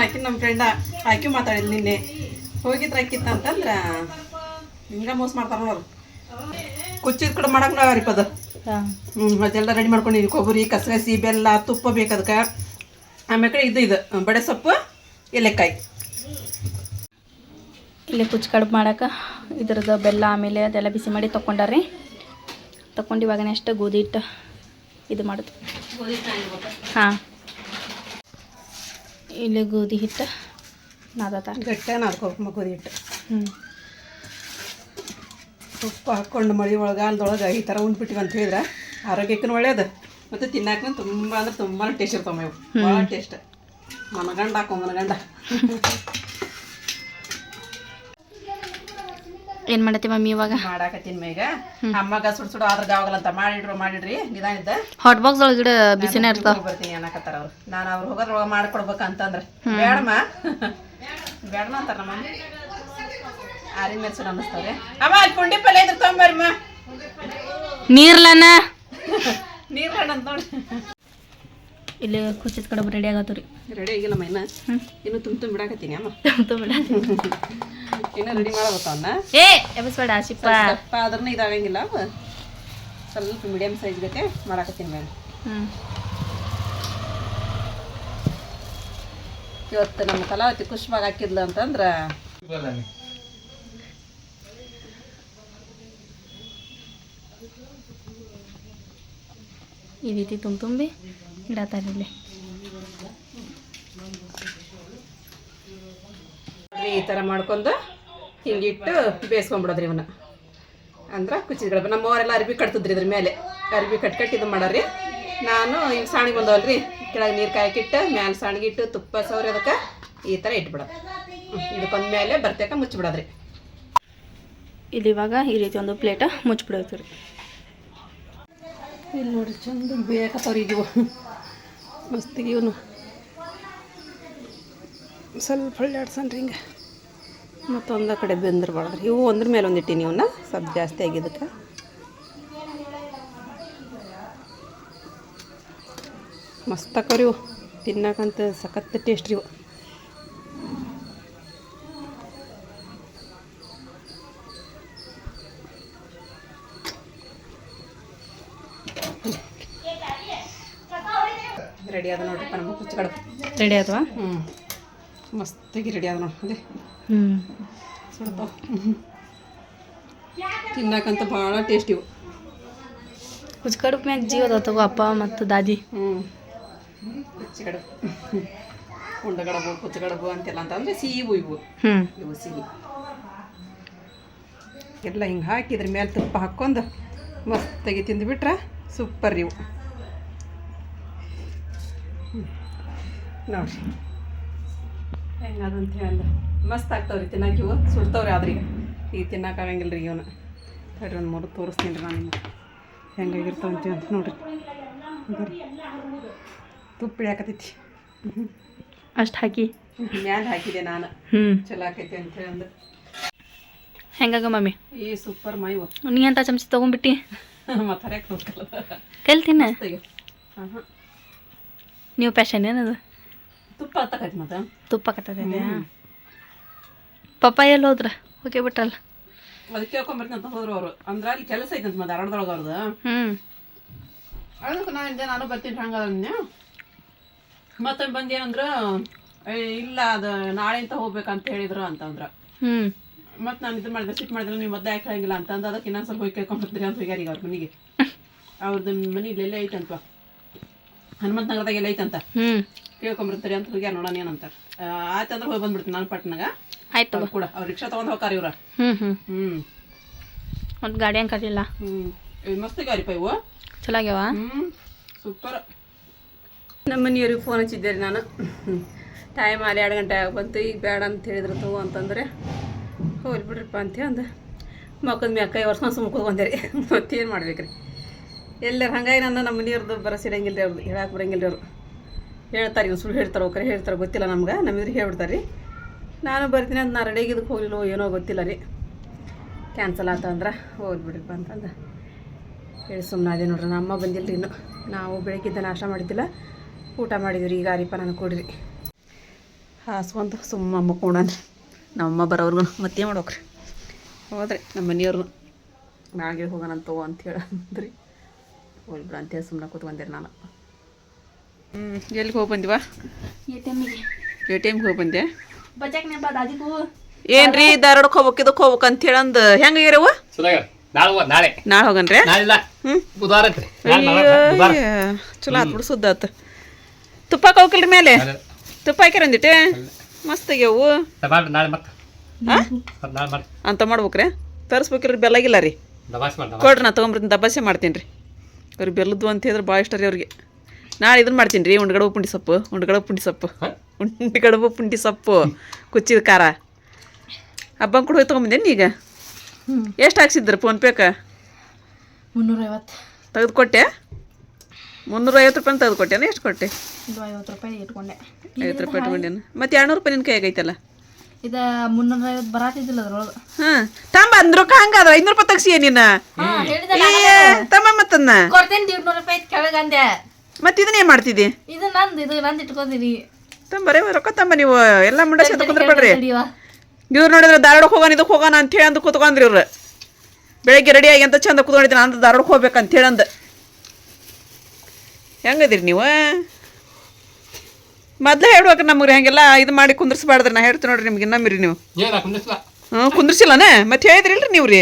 ಆಕಿ ನಮ್ಮ ಫ್ರೆಂಡ ಆಕಿ ಮಾತಾಡಿದ್ ನಿನ್ನೆ. ಹೋಗಿದ್ರ ಅಕ್ಕಿತ್ತ ಅಂತಂದ್ರೆ ಹಿಂಗೆ ಮೋಸ ಮಾಡ್ತಾರ ನೋಡ್ರಿ ಕುಚ್ಚಿದ ಕೂಡ ಮಾಡಕ್ಕೆ ನಾವು ಅದು? ಹಾಂ. ಹ್ಞೂ ಅದೆಲ್ಲ ರೆಡಿ ಮಾಡ್ಕೊಂಡಿದ್ವಿ. ಕೊಬ್ಬರಿ ಕಸಗಸಿ ಬೆಲ್ಲ ತುಪ್ಪ ಬೇಕು ಅದಕ್ಕೆ. ಆಮೇಲೆ ಇದು ಇದು. ಬಡೆ ಸೊಪ್ಪು ಎಲೆಕಾಯಿ ಇಲ್ಲಿ ಕುಚ್ಚು ಕಡುಬು ಮಾಡಕ್ಕೆ ಇದ್ರದ್ದು ಬೆಲ್ಲ ಆಮೇಲೆ ಅದೆಲ್ಲ ಬಿಸಿ ಮಾಡಿ ತೊಗೊಂಡಾರಿ ತೊಗೊಂಡು ಇವಾಗ ನೆಕ್ಸ್ಟ್ ಗೋಧಿ ಹಿಟ್ಟು ಇದು ಮಾಡೋದು. ಹಾಂ. ಇಲ್ಲಿ ಗೋಧಿ ಹಿಟ್ಟು ನಾದ ಗಟ್ಟ ನಾದ್ಕೋಬೇಕು ಗೋಧಿ ಹಿಟ್ಟು. ಹ್ಞೂ ತುಪ್ಪ ಹಾಕ್ಕೊಂಡು ಮಳೆ ಒಳಗಾಲದೊಳಗೆ ಈ ಥರ ಉಂಡ್ಬಿಟ್ಟಿವಿ ಅಂತ ಹೇಳಿದ್ರೆ ಆರೋಗ್ಯಕ್ಕೂ ಒಳ್ಳೇದು. ಮತ್ತು ತಿನ್ನಕ್ಕೆ ತುಂಬ ಅಂದ್ರೆ ತುಂಬ ಟೇಸ್ಟ್ ಇರ್ತವೆ ಇವು ಭಾಳ ಟೇಸ್ಟ್ ಮನಗಂಡ ಹಾಕೋ ಮನಗಂಡ. ಏನು ಮಾಡತ್ತೆ ಮಮ್ಮಿ ಇವಾಗ? ಮಾಡಾಕತ್ತೀನಿ ಮೇಗ. ಅಮ್ಮಗ ಸುಡ್ ಸುಡು ಆದ್ರ ಗಾವಗಲ್ಲ ಅಂತ ಮಾಡಿಡ್ರು ಮಾಡಿಡ್ರಿ. ನಿಧಾನ ಇದ್ದ. ಹಾಟ್ ಬಾಕ್ಸ್ ಒಳಗಡೆ ಬಿಸಿನೇ ಇರ್ತಾವ. ಬರ್ತೀನಿ ಅನ್ನಕತ್ತಾರ ಅವ್ರು. ನಾನು ಅವ್ರು ಹೋಗೋದ್ರೊಳಗೆ ಮಾಡ್ಕೊಡ್ಬೇಕಂತಂದ್ರೆ. ಬೇಡಮ್ಮ. ಬೇಡಮ್ಮ ಅಂತಾರ ನಮ್ಮ ಆರಿನ ಮೇಲೆ ಸುಡ ಅನ್ನಿಸ್ತಾವೆ ಅಮ್ಮ ಅಲ್ಲಿ ಪುಂಡಿ ಪಲ್ಯ ಇದ್ರೆ ತೊಗೊಂಬರ್ಮ? ನೀರ್ಲನ ನೀರ್ಲಣ್ಣ ಅಂತ ನೋಡಿ. ಇಲ್ಲಿ ಕುಚ್ಚಿದ ಕಡೆ ರೆಡಿ ಆಗತ್ತವ ರೀ ರೆಡಿ ಆಗಿಲ್ಲ ಮೈನ? ಇನ್ನು ತುಂಬ ತುಂಬ ಬಿಡಾಕತ್ತೀನಿ ಅಮ್ಮ. ಇನ್ನು ರೆಡಿ ಮಾಡಬೇಕವನ್ನ ಏ ಎಬ್ಬಿಸ್ಬೇಡ ಶಿಪ್ಪ. ದಪ್ಪ ಆದ್ರೂ ಇದಾಗಂಗಿಲ್ಲ ಅವ. ಸ್ವಲ್ಪ ಮೀಡಿಯಂ ಸೈಜ್ ಗತೆ ಮಾಡಾಕತ್ತೀನಿ ಮೇಲೆ ಇವತ್ತು ನಮ್ಮ ಕಲಾವತಿ ಖುಷ್ಬಾಗ ಹಾಕಿದ್ಲು ಅಂತಂದ್ರೆ ಈ ರೀತಿ ತುಂಬ ತುಂಬಿ ಇಲ್ಲಿ ಈ ಥರ ಮಾಡ್ಕೊಂಡು ಹಿಂಗಿಟ್ಟು ಬೇಯಿಸ್ಕೊಂಡ್ಬಿಡೋದ್ರಿ ಇವನ್ನ. ಅಂದ್ರೆ ಕುಚ್ಚಿದ್ಗಳು ನಮ್ಮವರೆಲ್ಲ ಅರ್ಬಿ ಕಟ್ತಿದ್ರಿ ಇದ್ರ ಮೇಲೆ. ಅರ್ಬಿ ಕಟ್ ಕಟ್ ಇದು ಮಾಡೋರಿ ನಾನು ಈಗ ಸಾಣಿ ಬಂದವಲ್ರಿ. ಕೆಳಗೆ ನೀರು ಕಾಯಕ್ಕಿಟ್ಟು ಮ್ಯಾಲೆ ಸಾಣಿಗಿಟ್ಟು ತುಪ್ಪ ಸೌರಿ ಅದಕ್ಕೆ ಈ ಥರ ಇಟ್ಬಿಡೋದು. ಇದಕ್ಕೊಂದು ಮೇಲೆ ಬರ್ತೇಕ ಮುಚ್ಚಿಬಿಡೋದ್ರಿ ಇಲ್ಲಿ ಇವಾಗ ಈ ರೀತಿ ಒಂದು ಪ್ಲೇಟ ಮುಚ್ಚಿಬಿಡೋದು ರೀ. ಇಲ್ಲಿ ನೋಡ್ರಿ, ಚಂದ ಇವು. ಮಸ್ತಿಗೆ ಇವನು. ಸ್ವಲ್ಪ ಹೊಳ್ಳಾಡ್ಸನ್ರಿ ಹಿಂಗೆ. ಮತ್ತೊಂದು ಕಡೆ ಬೆಂದಿರ್ಬಾರ್ದು ಇವು ಒಂದ್ರ ಮೇಲೆ ಒಂದು ಇವನ್ನ ಸ್ವಲ್ಪ ಜಾಸ್ತಿ ಆಗಿದ್ದಕ್ಕೆ. ಮಸ್ತ್ ಅಕ್ಕವ್ರಿ ಇವು. ತಿನ್ನಕಂತ ಸಖತ್ ಟೇಸ್ಟ್ ರೀ ಇವು ರೆಡಿ ಅದ ನೋಡ್ರಿಪ್ಪ ನಮ್ಮ ರೆಡಿ ಆದ್ವಾ? ಹ್ಞೂ ಮಸ್ತಾಗಿ ರೆಡಿ ಆದ ನೋಡಿ ಅದೇ. ಹ್ಞೂ ಸ್ವಲ್ಪ ತಿನ್ನಕ್ಕಂತ ಭಾಳ ಟೇಸ್ಟ್ ಇವು. ಕುಚ್ಚ ಕಡುಬು ಮ್ಯಾಗ ಜೀವದ ತಗೋ ಅಪ್ಪ ಮತ್ತು ದಾದಿ. ಹ್ಞೂ ಕುಚ್ಚಗಡಬು ಉಂಡಗಡಬು ಕುಚ್ಚಗಡಬು ಅಂತೆಲ್ಲ ಅಂತಂದ್ರೆ ಸಿಹಿವು ಇವು. ಹ್ಞೂ ಇವು ಸಿಹಿ. ಎಲ್ಲ ಹಿಂಗೆ ಹಾಕಿದ್ರ ಮೇಲೆ ತುಪ್ಪ ಹಾಕ್ಕೊಂಡು ಮಸ್ತಾಗಿ ತಿಂದುಬಿಟ್ರೆ ಸೂಪರ್ ಇವು ಹ್ಮ್. ನೋಡ್ರಿ. ಹೆಂಗದಂತ ಹೇಳಿ ಮಸ್ತ್ ಆಗ್ತಾವ್ರಿ ತಿನ್ನಕ್ಕೆ ಇವು. ಸುಡ್ತಾವ್ರಿ ಆದ್ರೀಗ ಈಗ ತಿನ್ನಕ್ಕೆ ಆಗಂಗಿಲ್ಲ ರೀ ಇವನು. ತಡ್ರಿ ಒಂದು ಮೂರು ತೋರಿಸ್ತೀನಿ ರೀ ನಾನು ನಿಮ್ಗೆ. ಹೆಂಗಾಗಿರ್ತಾವ ಅಂತೀವಿ ಅಂತ ನೋಡ್ರಿ. ಬರ್ರಿ. ತುಪ್ಪ ಇಳಿಯಾಕತೈತಿ ಅಷ್ಟು ಹಾಕಿ. ಮ್ಯಾಲೆ ಹಾಕಿದೆ ನಾನು. ಹ್ಞೂ ಚಲೋ ಆಕೈತಿ ಅಂತ ಹೇಳಿ ಹೆಂಗಾಗ ಮಮ್ಮಿ ಈ ಸೂಪರ್ ಮೈವು ನೀ ಅಂತ ಚಮಚ ತೊಗೊಂಬಿಟ್ಟಿ? ಮತ್ತೆ ಕಲ್ತಿನ ನೀವು ಪ್ಯಾಷನ್ ಏನದು ತುಪ್ಪ ಹತ್ತಕೈತಿ ಮತ್ತೆ? ತುಪ್ಪ ಕತ್ತದ ಪಪ್ಪ ಎಲ್ಲಿ ಹೋದ್ರ? ಹೋಗಿ ಬಿಟ್ಟಲ್ಲ? ಅದಕ್ಕೆ ಕೇಳ್ಕೊಂಬರ್ತೀನಿ ಅಂತ ಹೋದ್ರು ಅವರು. ಅಂದ್ರೆ ಅಲ್ಲಿ ಕೆಲಸ ಐತಂತ ಮತ್ತೆ ಅರಣ್ಯದೊಳಗೆ ಅವ್ರದ್ದು ಹ್ಮ್. ಅದಕ್ಕೆ ನಾನು ಹಿಂದೆ ನಾನು ಬರ್ತೀನಿ ನೀವು ಮತ್ತೆ ಬಂದು ಏನಂದ್ರೆ ಇಲ್ಲ ಅದು ನಾಳೆ ಅಂತ ಹೋಗ್ಬೇಕಂತ ಹೇಳಿದ್ರು ಅಂತಂದ್ರೆ ಹ್ಮ್. ಮತ್ತೆ ನಾನು ಇದು ಮಾಡಿದೆ ಸಿಟ್ ಮಾಡಿದ್ರೆ ನೀವು ಮೊದಲೇ ಯಾಕೆ ಹೇಳಂಗಿಲ್ಲ ಅಂತಂದು ಅದಕ್ಕೆ ಇನ್ನೊಂದು ಸ್ವಲ್ಪ ಹೋಗಿ ಕೇಳ್ಕೊಂಬರ್ತೀರಿ ಅಂತ ಹೋಗ್ಯಾರ ಈಗ ಅವ್ರ ಮನೆಗೆ. ಅವ್ರದ್ದು ಮನೆ ಇಲ್ಲೆಲ್ಲೇ ಐತಂತ ಹನುಮಂತ ನಗರದಾಗ ಎಲ್ಲ ಐತಂತ. ಹ್ಞೂ ಕೇಳ್ಕೊಂಬರ್ತೀರಿ ಅಂತ ಹೋಗ್ಯಾರ ನೋಡೋಣ ಏನಂತಾರೆ. ಆಯ್ತಂದ್ರೆ ಹೋಗಿ ಬಂದ್ಬಿಡ್ತೀನಿ ನಾನು ಪಟ್ನಾಗ ಆಯ್ತು ಅವ್ರು ಕೂಡ ಅವ್ರು ರಿಕ್ಷಾ ತೊಗೊಂಡು ಹೋಗ್ತಾರೆ ಇವ್ರ. ಹ್ಞೂ ಹ್ಞೂ ಹ್ಞೂ ಒಂದು ಗಾಡಿ ಹಂಗೆ ಕಟ್ಟಿಲ್ಲ ಹ್ಞೂ ಮಸ್ತ್ ಗಾರಿಪ್ಪ ಇವು. ಚಲೋ ಆಗ್ಯಾವ? ಹ್ಞೂ ಸೂಪರ್. ನಮ್ಮ ಮನೆಯವ್ರಿಗೆ ಫೋನ್ ಹಚ್ಚಿದ್ದೆ ರೀ ನಾನು. ಟೈಮ್ ಅಲ್ಲಿ ಎರಡು ಗಂಟೆ ಆಗಿ ಬಂತು ಈಗ ಬೇಡ ಅಂತ ಹೇಳಿದ್ರು ತಗೋ ಅಂತಂದರೆ. ಹೋಗ್ಲಿ ಬಿಡ್ರಿಪ್ಪ ಅಂತ ಅಂದ ಮಕ್ಕದ ಮ್ಯಾಕ ಕೈ ವರ್ಷ ಸುಮ್ಕೊಂಡು ಬಂದೆ ರೀ. ಮತ್ತೇನು ಮಾಡ್ಬೇಕ್ರಿ. ಎಲ್ಲರ ಹಂಗಾಗಿ ನನ್ನ ನಮ್ಮ ಮನೆಯವ್ರದ್ದು ಇಡಂಗಿಲ್ಲ ರೀ ಅವ್ರದ್ದು ಹೇಳಕ್ಕೆ ಬರಂಗಿಲ್ಲ ರೀ ಅವ್ರು. ಹೇಳ್ತಾರೆ, ಇವ್ರು ಸುಳ್ಳು ಹೇಳ್ತಾರೆ ಒಕ್ಕರೆ ಹೇಳ್ತಾರೆ ಗೊತ್ತಿಲ್ಲ ನಮ್ಗೆ. ನಮ್ಮಿದ್ರೆ ಹೇಳ್ಬಿಡ್ತಾರೆ ರೀ ನಾನು ಬರ್ತೀನಿ ಅಂತ ನಾ ರೆಡಿಯಾಗಿದ್ದಕ್ಕೆ ಹೋಗ್ಲಿಲ್ಲ ಏನೋ ಗೊತ್ತಿಲ್ಲ ರೀ. ಕ್ಯಾನ್ಸಲ್ ಆತ ಅಂದ್ರೆ ಹೋಗ್ಲಿ ಬಿಡ್ರಪ್ಪ ಅಂತಂದು ಹೇಳಿ ಸುಮ್ಮನೆ ಅದೇ ನೋಡ್ರಿ, ನಮ್ಮ ಅಮ್ಮ ಬಂದಿಲ್ಲ ರೀ ಇನ್ನು. ನಾವು ಬೆಳಗ್ಗಿದ್ದ ನಾಷ್ಟ ಮಾಡಿದ್ದಿಲ್ಲ ಊಟ ಮಾಡಿದ್ವಿ ಈಗ ಅರಿಪ ನನಗೆ ಕೊಡ್ರಿ. ಹಾಸ್ಕೊಂಡು ಸುಮ್ಮ ಮಕ್ಕೋಣ ನಮ್ಮಮ್ಮ ಬರೋರ್ಗು ಮತ್ತೆ ಮಾಡೋಕ್ರಿ ಹೋದ್ರಿ, ನಮ್ಮ ಮನೆಯವ್ರು ನಾಳೆ ಹೋಗೋಣ ಅಂತ ತಗೋ ಅಂತೇಳಿ ಅಂದ್ರಿ ಹೋಗ್ಬಿಡ ಅಂತೇಳಿ ಸುಮ್ಮನೆ ಕೂತ್ಕೊಂಡೆ ನಾನು. ಹ್ಞೂ ಎಲ್ಲಿಗೆ ಹೋಗಿ ಬಂದಿವಾ? ಎ ಟಿ ಎಮ್ಮಿಗೆ ಎ ಟಿ ಎಮ್ಗೆ ಹೋಗಿ ಬಂದೆ? ಬಜಾಕ್ ನೆಂಬ ದಾದಿಗೂ. ಏನ್ರಿ ಧಾರವಾಡಕ್ಕೆ ಹೋಗ್ಬೇಕು ಇದಕ್ಕೆ ಹೋಗ್ಬೇಕು ಅಂತ ಹೇಳಂದ ಹೆಂಗೆ ಇರವ ನಾಳೆ ನಾಳೆ. ಹೋಗನ್ರಿ? ಚಲೋ ಆತ್ ಬಿಡು ಸುದ್ದ ಆತು. ತುಪ್ಪ ಹೋಗಿಲ್ರಿ ಮೇಲೆ? ತುಪ್ಪ ಹಾಕ್ಯಾರ ಅಂದಿಟ್ಟೆ ಮಸ್ತ್ ಆಗ್ಯಾವು. ಅಂತ ಮಾಡ್ಬೇಕ್ರಿ. ತರಿಸ್ಬೇಕಿಲ್ರಿ ಬೆಲ್ಲಾಗಿಲ್ಲ ರೀ. ಕೊಡ್ರಿ ನಾ ತೊಗೊಂಬರ್ತೀನಿ ದಬಾಸೆ ಮಾಡ್ತೀನಿ ರೀ. ಅವ್ರಿಗೆ ಬೆಲ್ಲದ್ದು ಅಂತ ಹೇಳಿದ್ರೆ ಭಾಳ ಇಷ್ಟ ರೀ ಅವ್ರಿಗೆ. ನಾಳೆ ಇದನ್ನ ಮಾಡ್ತೀನಿ ರೀ ಉಂಡ್ಗಡವು ಪುಂಡಿ ಸೊಪ್ಪು ಉಂಡ್ಗಡವು ಪುಂಡಿ ಸೊಪ್ಪು. ಉಂಡ್ಗಡವು ಪುಂಡಿ ಸೊಪ್ಪು ಕುಚ್ಚಿದ ಖಾರ. ಹಬ್ಬ ಕೂಡ ಹೋಯ್ತು ತೊಗೊಂಬಂದೇನು ಈಗ? ಎಷ್ಟು ಹಾಕ್ಸಿದ್ರು ಫೋನ್ಪೇಕ ಮುನ್ನೂರೈವತ್ತು. ತೆಗೆದು ಕೊಟ್ಟೆ ಮುನ್ನೂರೈವತ್ತು ರೂಪಾಯಿ ತೆಗೆದು ಕೊಟ್ಟೆನ ಎಷ್ಟು ಕೊಟ್ಟೆ? ಐವತ್ತು ರೂಪಾಯಿ ಇಟ್ಕೊಂಡೆ. ಐವತ್ತು ರೂಪಾಯಿ ಇಟ್ಕೊಂಡೇನು ಮತ್ತು ಎರಡುನೂರು ರೂಪಾಯಿ ನಿನ್ನ ಕೈಯಾಗ ಐತಲ್ಲ? ಇದು ಮುನ್ನೂರೈವತ್ತು ಬರಾತಿದ್ದಿಲ್ಲ ಅದ್ರೊಳಗೆ. ಹಾಂ ತಮ್ಮ ಅಂದ್ರು ರೊಕ್ಕ ಹಂಗಾದ್ರೆ ಐನೂರು ರೂಪಾಯಿ ತೆಗ್ಸಿಯ ನೀನು? ತಮ್ಮ ಮತ್ತನ್ನ? ಕೊಡ್ತೇನೆ ರೂಪಾಯಿ ಕೆಳಗೆ ಅಂದೆ ಮತ್ತೆ ಇದನ್ನೇ ಮಾಡ್ತಿದ್ದಿ? ಇದು ನಂದು ಇದು ನಂದು ಇಟ್ಕೊಂಡಿರಿ ತಂಬರೇ ರೊಕ್ಕ ತಂಬ ನೀವು ಎಲ್ಲ ಮುಂಡ ಸೇತ ಕುಂದ್ರಬೇಡ್ರಿ ಇವ್ರು ನೋಡಿದ್ರೆ ಧಾರವಾಡಕ್ಕೆ ಹೋಗೋಣ ಇದಕ್ಕೆ ಹೋಗೋಣ ಅಂತ ಹೇಳಿ ಅಂದು ಕೂತ್ಕೊಂಡ್ರಿ ಇವ್ರು. ಬೆಳಗ್ಗೆ ರೆಡಿ ಆಗಿ ಅಂತ ಚಂದ ಕೂತ್ಕೊಂಡಿದ್ದೀನಿ ನಾನು ಧಾರವಾಡಕ್ಕೆ ಹೋಗ್ಬೇಕಂತ ಹೇಳಂದು ಹೆಂಗದಿರಿ ನೀವು? ಮೊದಲೇ ಹೇಳ್ಬೇಕು ನಮ್ಗೆ ಹಂಗೆಲ್ಲ ಇದು ಮಾಡಿ ಕುಂದ್ರಿಸ್ಬಾರ್ದ್ರಿ. ನಾ ಹೇಳ್ತೀನಿ ನೋಡ್ರಿ ನಿಮ್ಗೆ ಇನ್ನೊಮ್ಮಿರಿ ನೀವು. ಹ್ಞೂ ಕುಂದ್ರಿಸಿಲ್ಲನೇ? ಮತ್ತೆ ಹೇಳಿದ್ರಿ ಇಲ್ರಿ ನೀವು ರೀ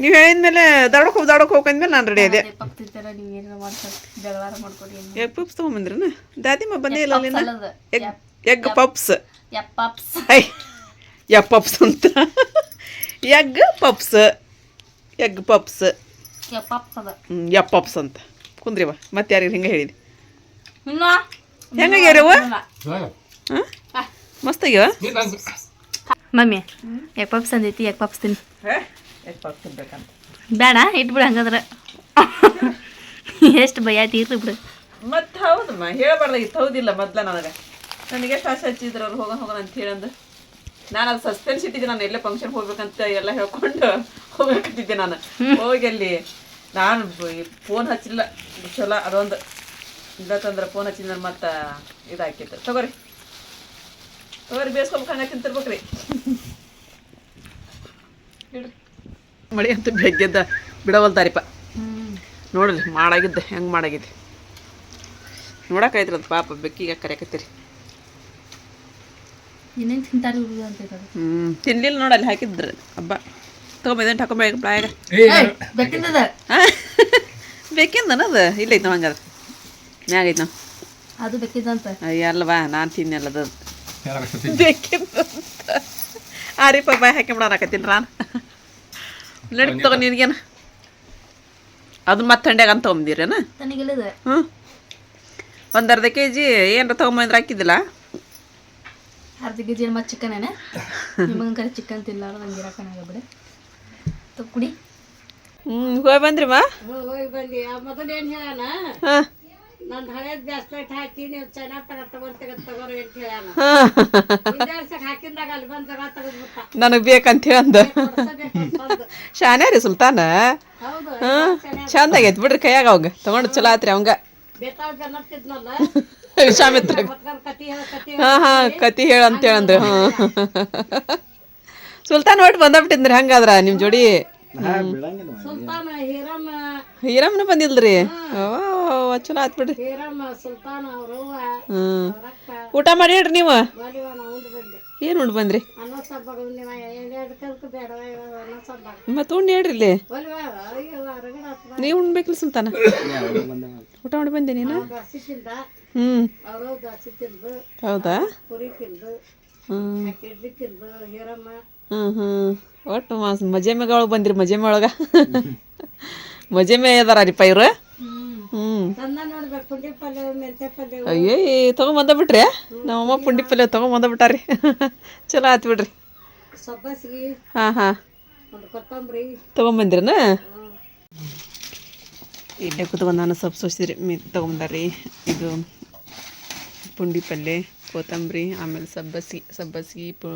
ನೀವು ಹೇಳಿದ್ಮೇಲೆ ಧಾರವಾಡಕ್ಕೆ ಹೋಗಿ ಧಾರವಾಡಕ್ಕೆ ಹೋಗಂದ್ಮೇಲೆ ನಾನು ರೆಡಿ ಇದೆ ಪಕ್ತಿರ್ತಾರ ನೀವು ಏನಾರ ಮಾಡ್ಕೊಡಿ ಎಗ್ ಪಪ್ಸ್ ತೊಗೊಂಬಂದ್ರನ? ದಾದಿಮ್ಮ ಬಂದೇ ಇಲ್ಲ ಅಲ್ಲಿನ? ಎಗ್ ಎಗ್ ಎಗ್ ಪಪ್ಸ್ ಯಪ್ಪಪ್ಸ್ ಐ ಪಪ್ಸ್ ಅಂತ. ಎಗ್ ಪಪ್ಸ್ ಎಗ್ ಪಪ್ಸ್ ಅದ. ಯ ಪಪ್ಸ್ ಅಂತ. ಕುಂದ್ರಿವ ಮತ್ತೆ ಯಾರಿಗೆ ಹಿಂಗೆ ಹೇಳಿದೆ? ಹೆಂಗಾಗ್ಯಾರವ ಮಸ್ತ್ ಆಗ್ಯಾವ? ಮಮ್ಮಿ ಎಗ್ ಪಪ್ಸ್ ಅಂದೈತಿ ಎಗ್ ಪಪ್ಸ್ ತಿನ್ನಿ. ಎಗ್ ಪಪ್ಸ್ ತಿನ್ಬೇಕಂತ? ಬೇಡ ಇಟ್ಬಿಡು ಹಂಗಂದ್ರೆ. ಎಷ್ಟು ಭಯ ಇರ್ಲಿ ಬಿಡು. ಮತ್ತೆ ಹೌದಮ್ಮ ಹೇಳಬಾರ್ದಾಗಿತ್ತು ಹೌದಿಲ್ಲ ಮೊದ್ಲ ನನಗೆ. ನನಗೆ ಎಷ್ಟು ಆಸೆ ಹಚ್ಚಿದ್ರು ಅವ್ರು ಹೋಗ ಹೋಗೋಣ ಅಂತ ಹೇಳಂದು. ನಾನು ಅದು ಸಸ್ಪೆನ್ಸ್ ಇಟ್ಟಿದ್ದೆ ನಾನು ಎಲ್ಲೇ ಫಂಕ್ಷನ್ ಹೋಗ್ಬೇಕಂತ ಎಲ್ಲ ಹೇಳ್ಕೊಂಡು ಹೋಗ್ಬೇಕಂತಿದ್ದೆ ನಾನು. ಹೋಗಿ ಅಲ್ಲಿ ನಾನು ಫೋನ್ ಹಚ್ಚಿಲ್ಲ ಚಲೋ ಅದೊಂದು. ಇಲ್ಲತ್ತಂದ್ರೆ ಫೋನ್ ಹಚ್ಚಿದ್ರೆ ಮತ್ತೆ ಇದಾಕಿತ್ತು ತಗೋರಿ. ತಗೋರಿ ಬೇಸ್ಕೊಬೇಕು ಹಂಗೆ ತಿಂತಿರ್ಬೇಕ್ರಿ. ಮಳೆ ಅಂತ ಬೆಗ್ಗೆದ್ದ ಬಿಡವಲ್ದಾರಿಪ್ಪ ನೋಡ್ರಿ ಮಾಡಾಗಿದ್ದೆ ಹೆಂಗೆ ಮಾಡಾಗಿದೆ. ನೋಡಕ್ಕಾಯ್ತಿರದು ಪಾಪ ಬೆಕ್ಕಿಗೆ ಕರೆಯಕತ್ತೀರಿ. ಇನ್ನೇನು ತಿಂತಾರೆ ಹ್ಞೂ ತಿನ್ಲಿಲ್ಲ ನೋಡಲ್ಲಿ ಹಾಕಿದ್ರು. ಹಬ್ಬ. ತೊಗೊಂಬಂದೇನು ಹಾಕೊಂಬೇಕು ಪ್ರಾಯಾಗ ಬೆಕ್ಕಿಂದ ಬೇಕಿಂದನ ಇಲ್ಲ ನಾವು ಹಂಗಾದ್ರೆ ಮ್ಯಾಗೈತೆ ನಾವು. ಅದು ಬೆಕ್ಕಿದಂತ ಅಯ್ಯ ಅಲ್ವಾ ನಾನು ತಿನ್ನಲ್ಲದು ಬೇಕಿಂದ ಆರಿಪ್ಪ ಬಾಯ್ ಹಾಕಿ ಹಾಕತ್ತೀನಿ ನಾನು ನಡಿ ತಗೋ ನಿನಗೇನ. ಅದು ಮತ್ತೆ ಹಂಡ್ಯಾಗ ಅಂತ ತೊಗೊಂಬಂದಿರೇನ? ನನಗಿಲ್ಲದ ಹ್ಞೂ ಒಂದು ಅರ್ಧ ಕೆ ಜಿ ಏನಾರ ತೊಗೊಂಬಂದ್ರೆ ಹಾಕಿದ್ದಿಲ್ಲ? ಅರ್ಧ ಕೆ ಜಿ ಮತ್ತೆ ಚಿಕನ್ ಏನ? ಕರೆ ಚಿಕನ್ ತಿನ್ನಲಾರ ನಂಗೆ ಇರಕನಾಗ ಬಿಡಿ ಕುಡಿ. ಹ್ಞೂ ಹೋಗಿ ಬಂದ್ರಿ ಮಾ. ಹೋಗಿ ಬಂದಿ ಮೊದಲು ಏನು ಹೇಳೋಣ ಹಾಂ. ನಂದು ಹಳೇದ್ ಬ್ಯಾಸ್ಲೆಟ್ ಹಾಕಿ ನೀವು ಚೆನ್ನಾಗಿ ತಗ ತಗೊಂತ ತಗೋರಿ ಅಂತ ಹೇಳಾನ ಹಾಂ ವಿದ್ಯಾರ್ಥಿಗೆ ಹಾಕಿದಾಗ ಅಲ್ಲಿ ಬಂದು ಜಗ ತೆಗೆದ್ಬಿಟ್ಟ. ನನಗೆ ಬೇಕಂತ ಹೇಳಂದ. ಶಾನ್ಯ ರೀ ಸುಲ್ತಾನ? ಹೌದು ಚಂದ ಆಗೈತೆ ಬಿಡ್ರಿ ಕೈಯಾಗ ಅವಂಗ. ತಗೊಂಡು ಚಲೋ ಆತ್ರಿ ಅವಂಗ. ಬೇಕಾದ ಹಾ ಹಾ ಹೇಳ ಹಾಂ ಹಾಂ ಕತಿ ಹೇಳಂತ ಹೇಳಂದ್ರಿ. ಹ್ಮ್ ಸುಲ್ತಾನ್ ಒಟ್ಟು ಬಂದ್ಬಿಟ್ಟಿದ್ರಿ ಹಂಗಾದ್ರ ನಿಮ್ಮ ಜೋಡಿ? ಸುಲ್ತಾನ ಹೀರಮ್ಮ ಹೀರಮ್ಮನ ಬಂದಿಲ್ರಿ? ಓ ಚಲೋ ಆತ್ ಬಿಡ್ರಿ. ಹೀರಮ್ಮ ಸುಲ್ತಾನ ಅವ್ರವ್ವ ಹ್ಞೂ ಅವ್ರಕ್ಕ. ಊಟ ಮಾಡಿ ಹೇಳ್ರಿ ನೀವು. ಏನ್ ಉಂಡ್ ಉಂಡು ಬಂದೆ. ಏನು ಉಂಡು ಬಂದ್ರಿ? ಮತ್ತ ಬೇಡ ಅನ್ನೋ ಸಬ್ಬ ಮತ್ತೆ ಉಂಡು ಹೇಳ್ರಿ ಇಲ್ಲಿ. ಒಲಿವ ಅಯ್ಯೋ ಹೊರಗಡೆ ಹತ್ರ ನೀವು ಉಣ್ಬೇಕಿಲ್ಲ ಸುಲ್ತಾನ. ಊಟ ಮಾಡಿ ಬಂದೆ ನೀನು? ದಸಿ ತಿಂದ. ಹ್ಞೂ ಅವರು ದಸಿ ತಿಂದು. ಹೌದಾ? ಪುರಿ ತಿಂದು. ಇಡ್ಲಿ ತಿಂದು. ಹೀರಮ್ಮ ಹ್ಞೂ ಒಟ್ಟು ಮಾಸ್ ಮಜೆ ಒಳಗೆ ಬಂದಿರಿ ಮಜೆ ಒಳಗೆ. ಮಜೆ ಅದಾರ ರೀ ಇವ್ರು ಪಲ್ಯ ಅಯ್ಯೋ ತಗೊಂಬಂದ ಬಿಟ್ರಿ? ನಮ್ಮಮ್ಮ ಪುಂಡಿ ಪಲ್ಯ ತಗೊಂಬಂದ ಬಿಟ್ಟಾರಿ ಚಲೋ ಆತ್ ಬಿಡ್ರಿ. ಸಬ್ಬಸಿಗೆ ಹಾಂ. ಹಾಂ ತೊಗೊಂಬಂದ್ರಿನ ಇಲ್ಲೇ ಕುತ್ಕೊಂಡು ನಾನು ಸೊಪ್ಪು ಸೋಸಿದ್ರಿ. ಮೀ ತೊಗೊಂಬಂದಾರಿ ಇದು ಪುಂಡಿ ಪಲ್ಯ, ಕೊತ್ತಂಬರಿ, ಆಮೇಲೆ ಸಬ್ಬಸಿ ಸಬ್ಬಸ್ಗಿ ಪು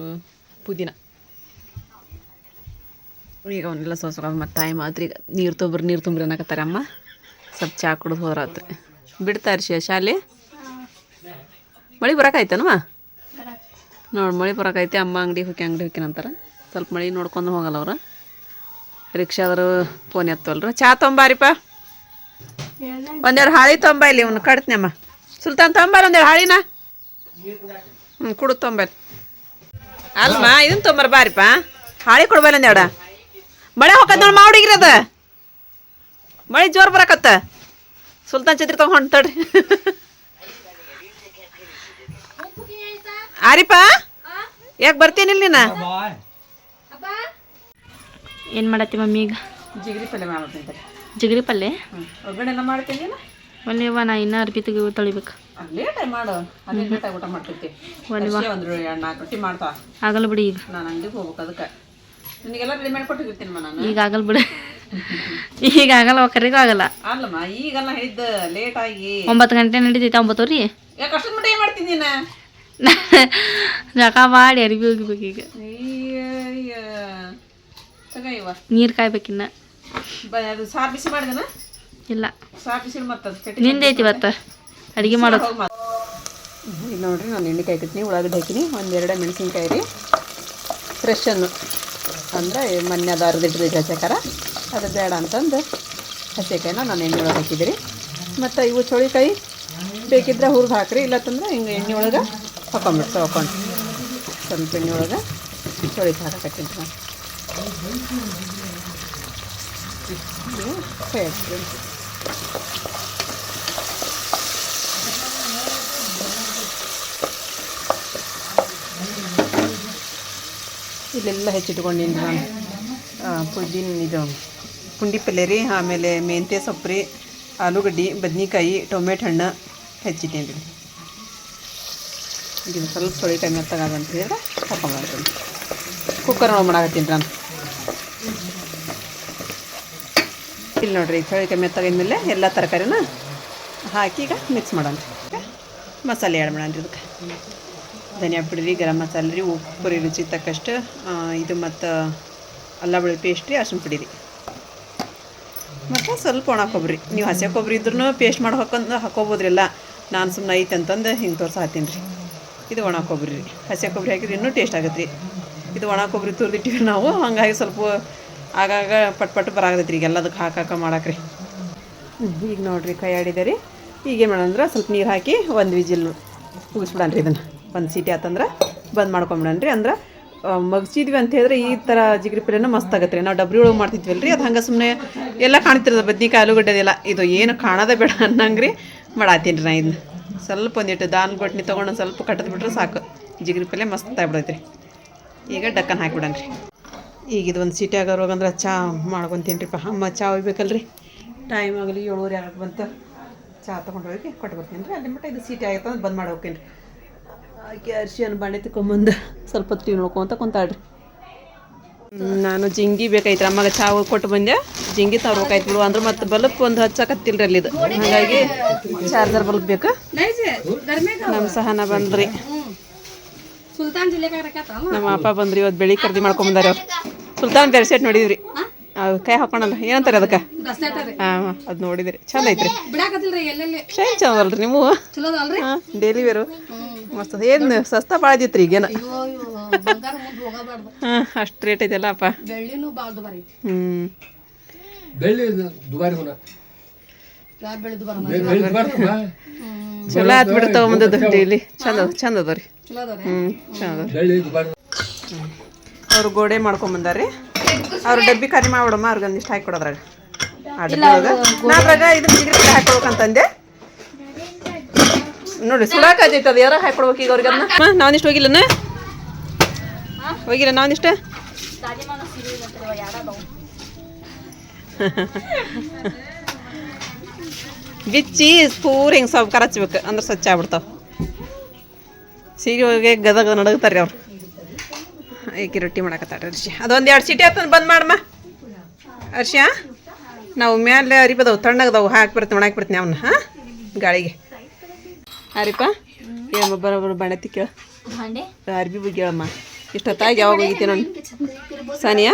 ಪುದೀನ. ಈಗ ಅವನ್ನೆಲ್ಲ ಸೋಸ್ಕೊಂಡು ಮತ್ತು ಟೈಮ್ ಆತ್ರಿ ಈಗ ನೀರು ತುಂಬ್ರಿ ನೀರು ತುಂಬ್ರಿ ಅನ್ನಕತ್ತಾರ ಅಮ್ಮ ಸ್ವಲ್ಪ ಚಾ ಕುಡಿದು ಹೋದ್ರಾತ್ರಿ ಬಿಡ್ತಾರೆ ಶಿ ಶಾಲೆ? ಮಳೆ ಬರೋಕಾಯ್ತನಮ್ಮ? ನೋಡಿ ಮಳೆ ಬರೋಕೈತಿ, ಅಮ್ಮ ಅಂಗಡಿ ಹೋಗಿ ಅಂಗಡಿ ಹೋಗಿ ಅಂತಾರೆ ಸ್ವಲ್ಪ ಮಳೆ ನೋಡ್ಕೊಂಡು ಹೋಗಲ್ಲ ಅವ್ರು. ರಿಕ್ಷಾದವರು ಫೋನ್ ಎತ್ತಲ್ರು ಚಾ ತೊಂಬಾರಿಪ್ಪ. ಒಂದೆರಡು ಹಾಳಿ ತೊಂಬ ಇಲ್ಲಿ ಇವ್ನು ಕಡ್ತೀನಮ್ಮ ಅಮ್ಮ ಸುಲ್ತಾನ್ ತೊಂಬಾರ ಒಂದೆರಡು ಹಾಳಿನ? ಹ್ಞೂ ಕುಡು ತೊಂಬಲ್ ಅಲ್ಮ ಇದನ್ನ ತೊಂಬರ್ ಬಾರಿಪ್ಪ. ಹಾಳಿ ಕೊಡ್ಬಲ್ಲ ಒಂದೆರಡ. ಮಳೆ ಹೋಗತ್ ನೋಡಿ ಮಾವಡಿಗ್ರಿ ಅದ ಮಳೆ ಜೋರ್ ಬರಕತ್ತ. ಸುಲ್ತಾನ್ ಛತ್ರಿ ತಗೊಂಡ್ ತಡ್ರಿ. ಆರಿಪ ಯಾಕೆ ಬರ್ತೀನಿಲ್ಲ ನೀನು? ಏನು ಮಾಡತ್ತಿ ಮಮ್ಮಿ ಈಗ? ಜಿಗ್ರಿ ಪಲ್ಯ ಮಾಡ್ತೀನಿ ಜಿಗ್ರಿ ಪಲ್ಯ? ಒಗ್ಗರಣೆ ಎಲ್ಲ ಮಾಡ್ತೀನಿ ಒಲಿವ ನಾ ಇನ್ನೂ ಅರ್ಬಿ ತೆಗಿ ತೊಳಿಬೇಕು. ಲೇಟಾಗಿ ಮಾಡು. ಅದೇ ಲೇಟಾಗಿ ಊಟ ಮಾಡ್ತಿರ್ತಿ ಒಲ್ಲೆವ್ವ ಒಂದು ಎರಡು ನಾಲ್ಕು ರೊಟ್ಟಿ ಮಾಡ್ತಾವ ಆಗಲ್ಲ ಬಿಡಿ ಈಗ. ನಾನು ಅಂಗಡಿಗೆ ಹೋಗ್ಬೇಕು ಅದಕ್ಕೆ. ನಿನಗೆಲ್ಲ ರೆಡಿ ಮಾಡಿ ಕೊಟ್ಟಿರ್ತೀನಿ ನಾನು. ಈಗ ಆಗಲ್ಲ ಬಿಡು. ಈಗ ಆಗಲ್ಲ ಕರೆಗೂ ಆಗಲ್ಲ. ಅಲ್ಲಮ್ಮ ಈಗೆಲ್ಲ ಹೇಳಿದ್ದ ಲೇಟಾಗಿ ಒಂಬತ್ತು ಗಂಟೆ ನಡೀತೈತೆ ಒಂಬತ್ತುವರೆ ಯಾಕೆ ಅಷ್ಟೊಂದು ಮಟ್ಟ ಏನು ಮಾಡ್ತೀನಿ ನೀನು? ಜಕ ಮಾಡಿ ಅರಿವಿ ಹೋಗ್ಬೇಕು ಈಗ. ನೀರು ಕಾಯ್ಬೇಕಿನ್ನ. ಬ ಅದು ಸಾರು ಬಿಸಿ ಮಾಡಿದನ? ಇಲ್ಲ. ಸಾರು ಬಿಸಿ ಮತ್ತೆ ನಿಂದೈತಿ ಇವತ್ತು. ಅಡುಗೆ ಮಾಡೋದು. ಈಗ ನೋಡ್ರಿ ನಾನು ಎಣ್ಣೆಕಾಯಿ ಹಾಕಿದ್ದೀನಿ ಉಳ್ಳಾಗಡ್ಡೆ ಹಾಕಿನಿ ಒಂದೆರಡು ಮೆಣಸಿನ್ಕಾಯಿ ರೀ. ಫ್ರೆಶ್ ಅನ್ನು ಅಂದರೆ ಮೊನ್ನೆ ಅದು ಅರ್ದಿಟ್ಟಿದ್ದು ಹಸಿಕಾರ ಅದು ಬೇಡ ಅಂತಂದು ಹಸಿಕಾಯಿನ ನಾನು ಎಣ್ಣೆ ಒಳಗೆ ಹಾಕಿದ್ದೀರಿ ಮತ್ತು ಇವು ಚೋಳಿಕಾಯಿ ಬೇಕಿದ್ರೆ ಹುರಿದು ಹಾಕ್ರಿ ಇಲ್ಲತ್ತಂದ್ರೆ ಹಿಂಗೆ ಎಣ್ಣೆ ಒಳಗೆ ಹಾಕೊಂಬಿಡ್ತು, ಹಾಕೊಂಡು. ಸ್ವಲ್ಪ ಎಣ್ಣೆ ಒಳಗೆ ಚೋಳಿಕಾಯಿ ಹಾಕತ್ತೀನಿ ನಾನು. ಇದು ಇಲ್ಲೆಲ್ಲ ಹೆಚ್ಚಿಟ್ಕೊಂಡಿನಿ ನಾನು. ಪುದೀನ ಇದು ಪುಂಡಿ ಪಲ್ಯ ರೀ, ಆಮೇಲೆ ಮೆಂತ್ಯ ಸೊಪ್ಪು ರೀ ಆಲೂಗಡ್ಡೆ, ಬದ್ನಿಕಾಯಿ, ಟೊಮೆಟೊ ಹಣ್ಣು ಹೆಚ್ಚಿಟ್ಟೀನಿ ರೀ. ಇದು ಸ್ವಲ್ಪ ಸೊಳಿ ಟೈಮ್ ಅಂತ ಹೇಳಿದ್ರೆ ಮಾಡ್ತೀನಿ. ಕುಕ್ಕರ್ ಒಳಗೆ ಮಾಡಾಕತ್ತೀನಿ ನಾನು. ಇಲ್ಲಿ ನೋಡ್ರಿ ಕಮ್ಮಿ ಎತ್ತಾಗಿದ್ಮೇಲೆ ಎಲ್ಲ ತರಕಾರಿನ ಹಾಕಿ ಈಗ ಮಿಕ್ಸ್ ಮಾಡೋಣ ಮಸಾಲೆ ಆ್ಯಡ್ ಮಾಡೋಣ ಇದಕ್ಕೆ. ಧನಿಯಾ ಪುಡಿ, ಗರಂ ಮಸಾಲೆ ರೀ, ಉಪ್ಪು ರೀ, ರುಚಿ ತಕ್ಕಷ್ಟು ಇದು ಮತ್ತು ಅಲ್ಲ ಬಳಿ ಪೇಸ್ಟ್ ರೀ ಅರ್ಶಿನ ಪುಡಿ ರೀ. ಮತ್ತು ಸ್ವಲ್ಪ ಒಣ ಕೊಬ್ಬರಿ, ನೀವು ಹಸಿ ಕೊಬ್ಬರಿ ಇದ್ರೂ ಪೇಸ್ಟ್ ಮಾಡಿ ಹಾಕೊಂಡು ಹಾಕೋಬೋದ್ರಿಲ್ಲ. ನಾನು ಸುಮ್ಮನೆ ಐತೆ ಅಂತಂದು ಹಿಂಗೆ ತೋರ್ಸ ಹಾಕ್ತೀನಿ ರೀ. ಇದು ಒಣ ಕೊಬ್ಬರಿ ರೀ. ಹಸಿ ಕೊಬ್ಬರಿ ಹಾಕಿದ್ರೆ ಇನ್ನೂ ಟೇಸ್ಟ್ ಆಗುತ್ತೆ ರೀ ಇದು ಒಣ ಕೊಬ್ಬರಿ ತುರಿದಿಟ್ಟಿವಿ ನಾವು, ಹಂಗಾಗಿ ಸ್ವಲ್ಪ ಆಗಾಗ ಪಟ್ ಪಟ್ ಬರಾಗತೈತೆ ರೀ ಎಲ್ಲದಕ್ಕೆ ಹಾಕಾಕ ಮಾಡಾಕ್ರಿ ಈಗ ನೋಡ್ರಿ ಕೈ ಆಡಿದೆ ರೀ. ಈಗ ಏನು ಮಾಡೋಣ ಸ್ವಲ್ಪ ನೀರು ಹಾಕಿ ಒಂದು ವಿಜಿಲ್ ಕೂಗಿಸ್ಬಿಡಣ ರೀ ಇದನ್ನು. ಒಂದು ಸೀಟಿ ಆತಂದ್ರೆ ಬಂದ್ ಮಾಡ್ಕೊಂಬಿಡೋಣ ರೀ ಅಂದ್ರೆ ಮಗ್ಸಿದ್ವಿ ಅಂತ ಹೇಳಿದ್ರೆ ಈ ಥರ ಜಿಗ್ರಿ ಪಲ್ಯನ ಮಸ್ತ್ ಆಗತ್ತೆ ರೀ ನಾವು ಡಬ್ರಿ ಒಳಗೆ ಮಾಡ್ತಿದ್ವಲ್ಲ ರೀ ಅದು ಹಂಗೆ ಸುಮ್ಮನೆ ಎಲ್ಲ ಕಾಣ್ತಿರೋದು ಬದ್ನಿಕಾಯಿ ಆಲೂಗಡ್ಡೆದೆಲ್ಲ ಇದು ಏನು ಕಾಣೋದೇ ಬೇಡ ಅನ್ನಂಗೆ ರೀ ಮಾಡಾತೀನಿ ರೀ ನಾ ಇದನ್ನ ಸ್ವಲ್ಪ ಒಂದಿಟ್ಟು ದಾನ್ ಬಟ್ನಿ ತೊಗೊಂಡು ಸ್ವಲ್ಪ ಕಟ್ಟದು ಬಿಟ್ರೆ ಸಾಕು. ಜಿಗ್ರಿ ಪಲ್ಯ ಮಸ್ತ್ ಆಗ್ಬಿಡೈತೆ ರೀ ಈಗ ಡಕ್ಕನ್ ಹಾಕಿಬಿಡೋಣ ರೀ ಈಗ ಇದು ಒಂದು ಸೀಟಿ ಆಗೋರ್ವಾಗಂದ್ರೆ ಚಾ ಮಾಡ್ಕೊತೀನಿ ರೀ ಅಮ್ಮ, ಚಾ ಒಯ್ಬೇಕಲ್ರಿ? ಟೈಮ್ ಆಗಲಿ ಏಳುವರೆ ಆಗಕ್ಕೆ ಬಂತು. ಚಹಾ ತೊಗೊಂಡು ಹೋಗಿ ಕೊಟ್ಟು ಬರ್ತೀನಿ ರೀ ಅಲ್ಲಿ ಮಟ್ಟ ಇದು ಸೀಟಿ ಆಗೈತೆ ಅಂದ್ರೆ ಬಂದ್ ಮಾಡಿ ಹೋಗ್ತೀನಿ ರೀ ಆಕೆ ಅರ್ಶಿಯನ್ ಬಾಣೆ ತಗೊಂಬಂದು ಸ್ವಲ್ಪ ಹೊತ್ತು ಟಿವಿ ನೋಡ್ಕೊಂತ ಕುಂತಾಳ್ರಿ. ನಾನು ಜಿಂಗಿ ಬೇಕಾಯ್ತು ಅಮ್ಮಗೆ ಚಾವು ಕೊಟ್ಟು ಬಂದೆ. ಜಿಂಗಿ ತರ್ಬೇಕಾಯ್ತು ಬಿಡು. ಅಂದ್ರೆ ಮತ್ತೆ ಬಲ್ಪ್ ಒಂದು ಹಚ್ಚಕತ್ತಿಲ್ರಿ ಅಲ್ಲಿ ಇದು. ಹಾಗಾಗಿ ಚಾರ್ಜರ್ ಬಲ್ಪ್ ಬೇಕು. ನಮ್ಮ ಸಹನ ಬಂದ್ರಿ. ನಮ್ಮ ಅಪ್ಪ ಬಂದ್ರಿ. ಇವತ್ತು ಬೆಳಿ ಖರೀದಿ ಮಾಡ್ಕೊಂಬಂದಾರ ಅವ್ರು. ಸುಲ್ತಾನ್ ಬೆರ್ಸೆಟ್ ನೋಡಿದ್ರಿ. ಅವು ಕೈ ಹಾಕೊಂಡಲ್ಲ. ಏನಂತಾರೆ ಅದಕ್ಕೆ? ಹಾಂ ಅದು ನೋಡಿದ್ರಿ. ಚಂದ ಐತ್ರಿ. ಚಂದ ಚಂದ ಅಲ್ರಿ ನೀವು ಡೈಲಿ ವೇರು ಮಸ್ತ್ ಏನು ಸಸ್ತಾ ಭಾಳ ಇದ್ದಿತ್ತು ಈಗ ಏನ? ಮುಂದೆ ಹೋಗಬಾರ್ದು. ಹಾಂ ಅಷ್ಟು ರೇಟ್ ಐತಲ್ಲ ಅಪ್ಪ ಬೆಳ್ಳಿನೂ ಭಾಳ ದುಬಾರಿ ಐತಿ. ಹ್ಞೂ ಬೆಳ್ಳಿ ದುಬಾರಿ ಚಲೋ ಆತ್ ಬಿಡ್ರಿ ತಗೊಂಬಂದದ್ದು ಡೈಲಿ ಚಂದ ಚಂದ ಅದ ರೀ. ಹ್ಞೂ ಚಂದ ಬೆಳ್ಳಿ ದುಬಾರಿ ಅವ್ರು ಗೋಡೆ ಮಾಡ್ಕೊಂಬಂದಾರಿ ಅವ್ರು ಡಬ್ಬಿ ಕರಿ ಮಾಡ್ಬಿಡಮ್ಮ ಅವ್ರಿಗೆ ಒಂದಿಷ್ಟು ಹಾಕಿ ಕೊಡೋದ್ರಾಗ ಆ ಡಬ್ಬಿ ಒಳಗೆ. ನಾದ್ರಾಗ ಇದನ್ನ ಜಿಗಿರಿ ಹಾಕೊಳ್ಬೇಕಂತಂದೆ ನೋಡಿ ಸುಡಾಕತ್ತೈತೆ ಅದು ಯಾರ ಹಾಕೊಡ್ಬೇಕು ಈಗ ಅವ್ರಿಗೆ ಅದನ್ನ ನಾವೊಂದಿಷ್ಟು ಹೋಗಿಲ್ಲನ? ಹೋಗಿಲ್ಲ ನಾವೊಂದಿಷ್ಟು ಬಿಚ್ಚಿ ಪೂರ ಹಿಂಗೆ ಸ್ವಲ್ಪ ಕರಚ್ಬೇಕು ಅಂದ್ರೆ ಸ್ವಚ್ಛ ಆಗ್ಬಿಡ್ತಾವ. ಸೀರೆ ಹೋಗಿ ಗದಗ ನಡಗ್ತಾರೆ ಅವ್ರು. ಏಕಿ ರೊಟ್ಟಿ ಮಾಡಕತ್ತಾರ ಅರ್ಶಿ ಅದೊಂದು ಎರಡು ಸೀಟಿ ಆತನ ಬಂದ್ ಮಾಡಮ್ಮ ಅರ್ಶಿ ನಾವು ಮ್ಯಾಲೆ ಅರಿಬದವು ತಣ್ಣಗದವು ಹಾಕಿ ಬರ್ತೀನಿ ಒಣಾಕಿ ಬಿಡ್ತೀನಿ ಅವನ್ನ ಹಾಂ? ಗಾಳಿಗೆ. ಅರಿಪ ಏಮ್ಮ ಬರೋಬ್ಬರ ಬಣತಿ ಕೇಳ. ಭಾಂಡೆ? ಅರ್ಬಿ ಬಗ್ಗೆ ಹೇಳಮ್ಮ. ಇಷ್ಟೊತ್ತಾಗಿ ಯಾವಾಗ ಹೋಗಿದ್ದೆ ನೋಡಿ ಸಾನಿಯಾ?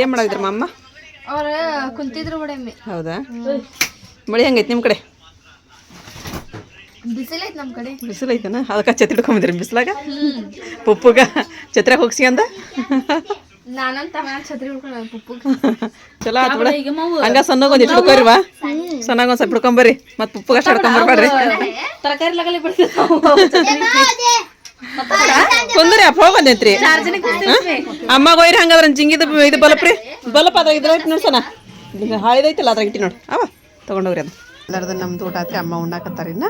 ಏನು ಮಾಡಿದ್ರಮ್ಮ ಅಮ್ಮ? ಕುಂತಿದ್ರು ಹೌದಾ? ಮಳೆ ಹೆಂಗೈತೆ ನಿಮ್ಮ ಕಡೆ? ಬಿಸಿಲೈತೆ ನಮ್ಮ ಕಡೆ. ಬಿಸಿಲು ಐತನ ಅದಕ್ಕೆ ಛತ್ರಿ ಹಿಡ್ಕೊಂಬಂದ್ರಿ ಬಿಸಿಲಾಗ? ಪುಪ್ಪುಗ ಛತ್ರ್ಯಾಗ ಹೋಗ್ಸಿ ಅಂದ? ಚಲೋ ಆತು ಬಿಡ. ಹಂಗ ಸಣ್ಣಗ ಒಂದ್ ಹಿಡ್ಕೊರಿ ಬಾ ಸಣ್ಣಗ ಒಂದ್ ಸ್ವಲ್ಪ ಹಿಡ್ಕೊಂಬರ್ರಿ ಮತ್ ಪುಪ್ಪುಗ ಅಷ್ಟು ಹಿಡ್ಕೊಂಬರ್ಬೇಡ್ರಿ ತರಕಾರಿ ಲಗಲಿ ಕುಂದ್ರಿ ಅಪ್ಪ ಬಂದೈತ್ರಿ ಅಮ್ಮಗ ಒಯ್ರಿ ಹಂಗಾದ್ರ ಜಿಂಗಿದ ಇದು ಬಲಪ್ರಿ. ಬಲಪ್ ಅದ್ರಾಗ ಇದ್ರ ಇಟ್ಟು ನೋಡ್ಸಣ. ಹಾಳಿದೈತಿಲ್ಲ ಅದ್ರಾಗ ಇಟ್ಟಿ ನೋಡಿ. ಅವ ತಗೊಂಡೋಗ್ರಿ ಅದು ಎಲ್ಲರದು ನಮ್ದು ಊಟ ಆತ್ರಿ ಅಮ್ಮ ಉಣ್ಣಾಕತ್ತಾರ ಇನ್ನ.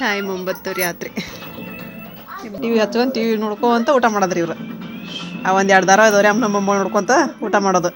ಟೈಮ್ ಒಂಬತ್ತು ರೀ ಆತ್ರಿ. ಟಿವಿ ಟಿ ವಿ ನೋಡ್ಕೊಂತ ಊಟ ಮಾಡೋದ್ರಿ ಇವ್ರು. ಆ ಒಂದು ಎರಡು ದಾರ ಅದಾವ್ರಿ, ಅಮ್ಮ ನಮ್ಮ ನೋಡ್ಕೊಂತ ಊಟ ಮಾಡೋದು.